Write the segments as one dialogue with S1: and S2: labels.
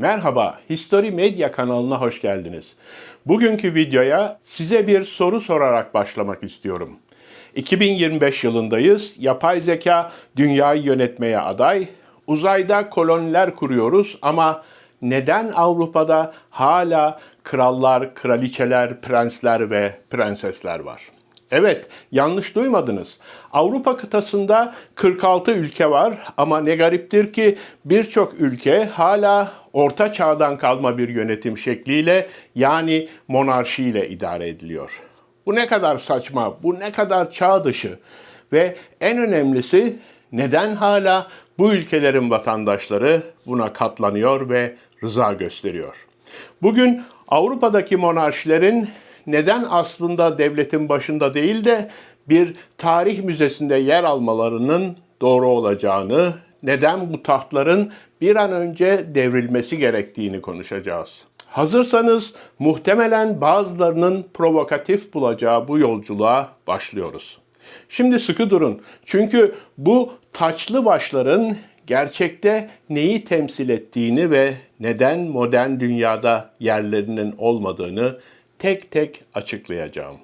S1: Merhaba, History Media kanalına hoş geldiniz. Bugünkü videoya size bir soru sorarak başlamak istiyorum. 2025 yılındayız. Yapay zeka dünyayı yönetmeye aday. Uzayda koloniler kuruyoruz ama neden Avrupa'da hala krallar, kraliçeler, prensler ve prensesler var? Evet, yanlış duymadınız. Avrupa kıtasında 46 ülke var ama ne gariptir ki birçok ülke hala orta çağdan kalma bir yönetim şekliyle yani monarşiyle idare ediliyor. Bu ne kadar saçma, bu ne kadar çağ dışı ve en önemlisi neden hala bu ülkelerin vatandaşları buna katlanıyor ve rıza gösteriyor? Bugün Avrupa'daki monarşilerin neden aslında devletin başında değil de bir tarih müzesinde yer almalarının doğru olacağını, neden bu tahtların bir an önce devrilmesi gerektiğini konuşacağız. Hazırsanız muhtemelen bazılarının provokatif bulacağı bu yolculuğa başlıyoruz. Şimdi sıkı durun. Çünkü bu taçlı başların gerçekte neyi temsil ettiğini ve neden modern dünyada yerlerinin olmadığını tek tek açıklayacağım.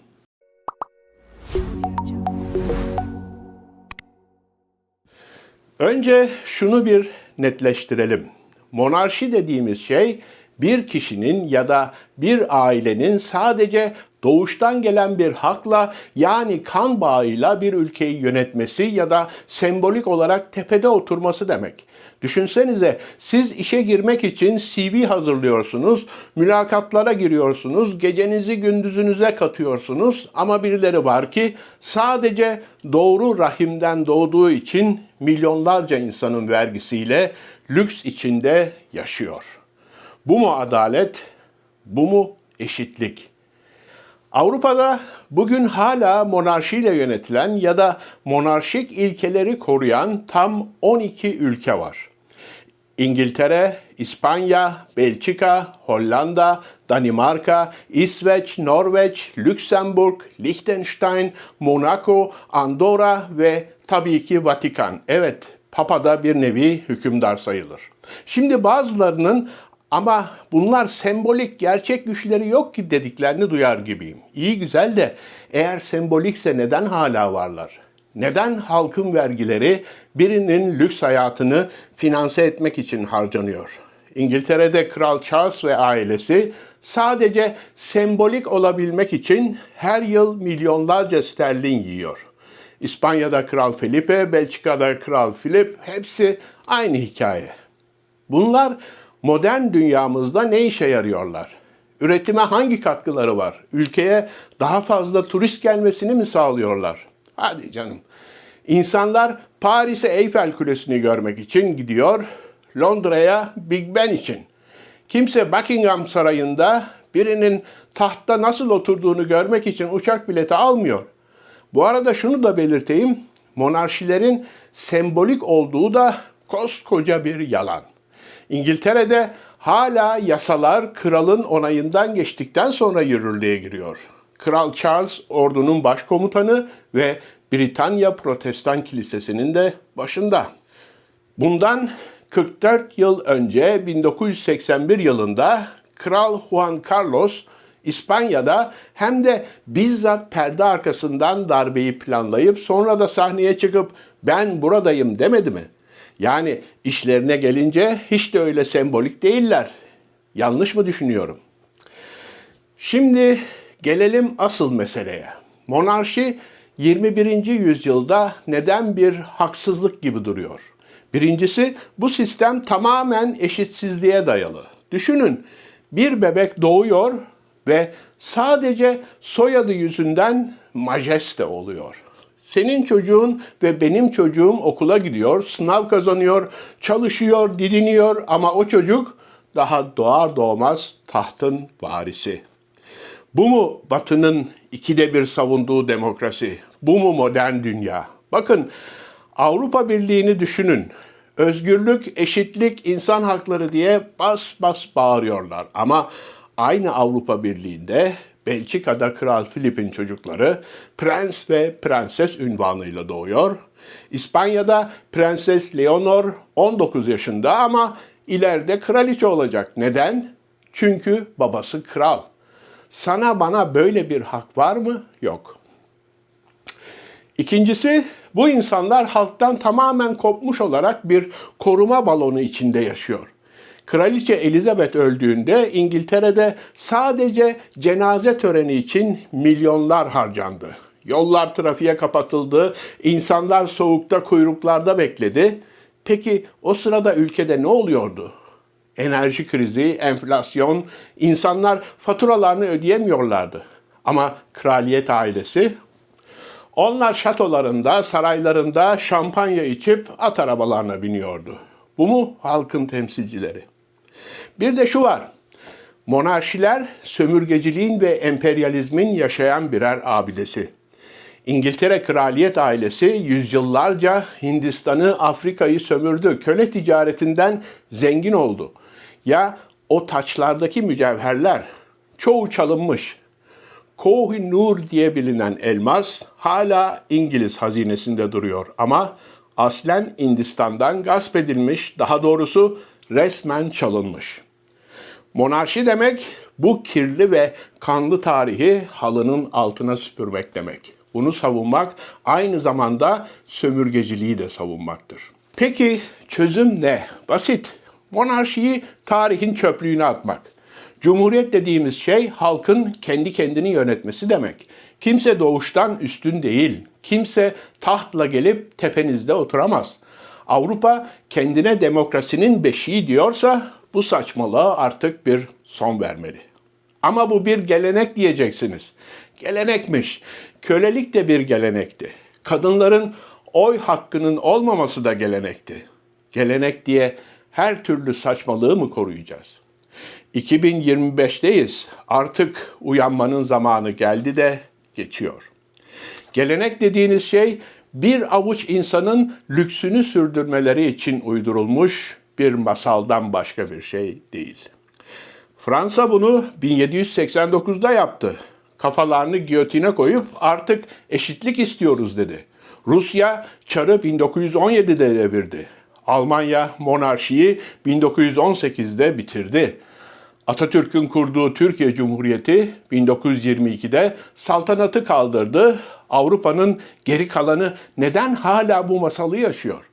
S1: Önce şunu bir netleştirelim. Monarşi dediğimiz şey bir kişinin ya da bir ailenin sadece doğuştan gelen bir hakla yani kan bağıyla bir ülkeyi yönetmesi ya da sembolik olarak tepede oturması demek. Düşünsenize siz işe girmek için CV hazırlıyorsunuz, mülakatlara giriyorsunuz, gecenizi gündüzünüze katıyorsunuz ama birileri var ki sadece doğru rahimden doğduğu için milyonlarca insanın vergisiyle lüks içinde yaşıyor. Bu mu adalet? Bu mu eşitlik? Avrupa'da bugün hala monarşiyle yönetilen ya da monarşik ilkeleri koruyan tam 12 ülke var. İngiltere, İspanya, Belçika, Hollanda, Danimarka, İsveç, Norveç, Lüksemburg, Liechtenstein, Monaco, Andorra ve tabii ki Vatikan. Evet, Papa da bir nevi hükümdar sayılır. Şimdi bazılarının ama bunlar sembolik gerçek güçleri yok ki dediklerini duyar gibiyim. İyi güzel de eğer sembolikse neden hala varlar? Neden halkın vergileri birinin lüks hayatını finanse etmek için harcanıyor? İngiltere'de Kral Charles ve ailesi sadece sembolik olabilmek için her yıl milyonlarca sterlin yiyor. İspanya'da Kral Felipe, Belçika'da Kral Philip hepsi aynı hikaye. Bunlar modern dünyamızda ne işe yarıyorlar? Üretime hangi katkıları var? Ülkeye daha fazla turist gelmesini mi sağlıyorlar? Hadi canım. İnsanlar Paris'e Eyfel Kulesi'ni görmek için gidiyor, Londra'ya Big Ben için. Kimse Buckingham Sarayı'nda birinin tahtta nasıl oturduğunu görmek için uçak bileti almıyor. Bu arada şunu da belirteyim. Monarşilerin sembolik olduğu da koskoca bir yalan. İngiltere'de hala yasalar kralın onayından geçtikten sonra yürürlüğe giriyor. Kral Charles ordunun başkomutanı ve Britanya Protestan Kilisesi'nin de başında. Bundan 44 yıl önce 1981 yılında Kral Juan Carlos İspanya'da hem de bizzat perde arkasından darbeyi planlayıp sonra da sahneye çıkıp ben buradayım demedi mi? Yani işlerine gelince hiç de öyle sembolik değiller. Yanlış mı düşünüyorum? Şimdi gelelim asıl meseleye. Monarşi 21. yüzyılda neden bir haksızlık gibi duruyor? Birincisi bu sistem tamamen eşitsizliğe dayalı. Düşünün bir bebek doğuyor ve sadece soyadı yüzünden majeste oluyor. Senin çocuğun ve benim çocuğum okula gidiyor, sınav kazanıyor, çalışıyor, didiniyor ama o çocuk daha doğar doğmaz tahtın varisi. Bu mu Batı'nın ikide bir savunduğu demokrasi? Bu mu modern dünya? Bakın Avrupa Birliği'ni düşünün. Özgürlük, eşitlik, insan hakları diye bas bas bağırıyorlar. Ama aynı Avrupa Birliği'nde Belçika'da Kral Filip'in çocukları prens ve prenses ünvanıyla doğuyor. İspanya'da Prenses Leonor 19 yaşında ama ileride kraliçe olacak. Neden? Çünkü babası kral. Sana bana böyle bir hak var mı? Yok. İkincisi bu insanlar halktan tamamen kopmuş olarak bir koruma balonu içinde yaşıyor. Kraliçe Elizabeth öldüğünde İngiltere'de sadece cenaze töreni için milyonlar harcandı. Yollar trafiğe kapatıldı, insanlar soğukta kuyruklarda bekledi. Peki o sırada ülkede ne oluyordu? Enerji krizi, enflasyon, insanlar faturalarını ödeyemiyorlardı. Ama kraliyet ailesi onlar şatolarında, saraylarında şampanya içip at arabalarına biniyordu. Bu mu halkın temsilcileri? Bir de şu var. Monarşiler sömürgeciliğin ve emperyalizmin yaşayan birer abidesi. İngiltere kraliyet ailesi yüzyıllarca Hindistan'ı, Afrika'yı sömürdü. Köle ticaretinden zengin oldu. Ya o taçlardaki mücevherler çoğu çalınmış. Koh-i Nur diye bilinen elmas hala İngiliz hazinesinde duruyor ama aslen Hindistan'dan gasp edilmiş, daha doğrusu resmen çalınmış. Monarşi demek bu kirli ve kanlı tarihi halının altına süpürmek demek. Bunu savunmak aynı zamanda sömürgeciliği de savunmaktır. Peki çözüm ne? Basit. Monarşiyi tarihin çöplüğüne atmak. Cumhuriyet dediğimiz şey halkın kendi kendini yönetmesi demek. Kimse doğuştan üstün değil. Kimse tahtla gelip tepenizde oturamaz. Avrupa kendine demokrasinin beşiği diyorsa bu saçmalığa artık bir son vermeli. Ama bu bir gelenek diyeceksiniz. Gelenekmiş. Kölelik de bir gelenekti. Kadınların oy hakkının olmaması da gelenekti. Gelenek diye her türlü saçmalığı mı koruyacağız? 2025'teyiz. Artık uyanmanın zamanı geldi de geçiyor. Gelenek dediğiniz şey bir avuç insanın lüksünü sürdürmeleri için uydurulmuş bir masaldan başka bir şey değil. Fransa bunu 1789'da yaptı. Kafalarını giyotine koyup artık eşitlik istiyoruz dedi. Rusya çarı 1917'de devirdi. Almanya monarşiyi 1918'de bitirdi. Atatürk'ün kurduğu Türkiye Cumhuriyeti 1922'de saltanatı kaldırdı. Avrupa'nın geri kalanı neden hala bu masalı yaşıyor?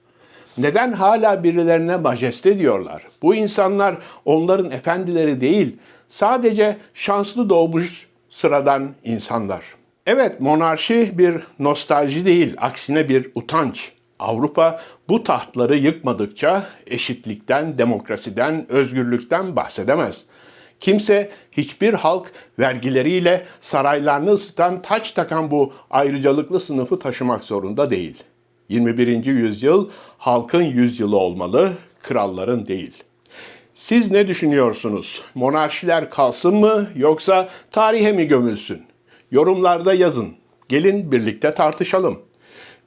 S1: Neden hala birilerine majeste diyorlar? Bu insanlar onların efendileri değil, sadece şanslı doğmuş sıradan insanlar. Evet, monarşi bir nostalji değil, aksine bir utanç. Avrupa bu tahtları yıkmadıkça eşitlikten, demokrasiden, özgürlükten bahsedemez. Kimse, hiçbir halk vergileriyle saraylarını ısıtan, taç takan bu ayrıcalıklı sınıfı taşımak zorunda değil. 21. yüzyıl halkın yüzyılı olmalı, kralların değil. Siz ne düşünüyorsunuz? Monarşiler kalsın mı yoksa tarihe mi gömülsün? Yorumlarda yazın. Gelin birlikte tartışalım.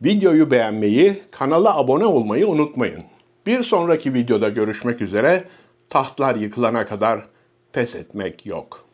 S1: Videoyu beğenmeyi, kanala abone olmayı unutmayın. Bir sonraki videoda görüşmek üzere. Tahtlar yıkılana kadar pes etmek yok.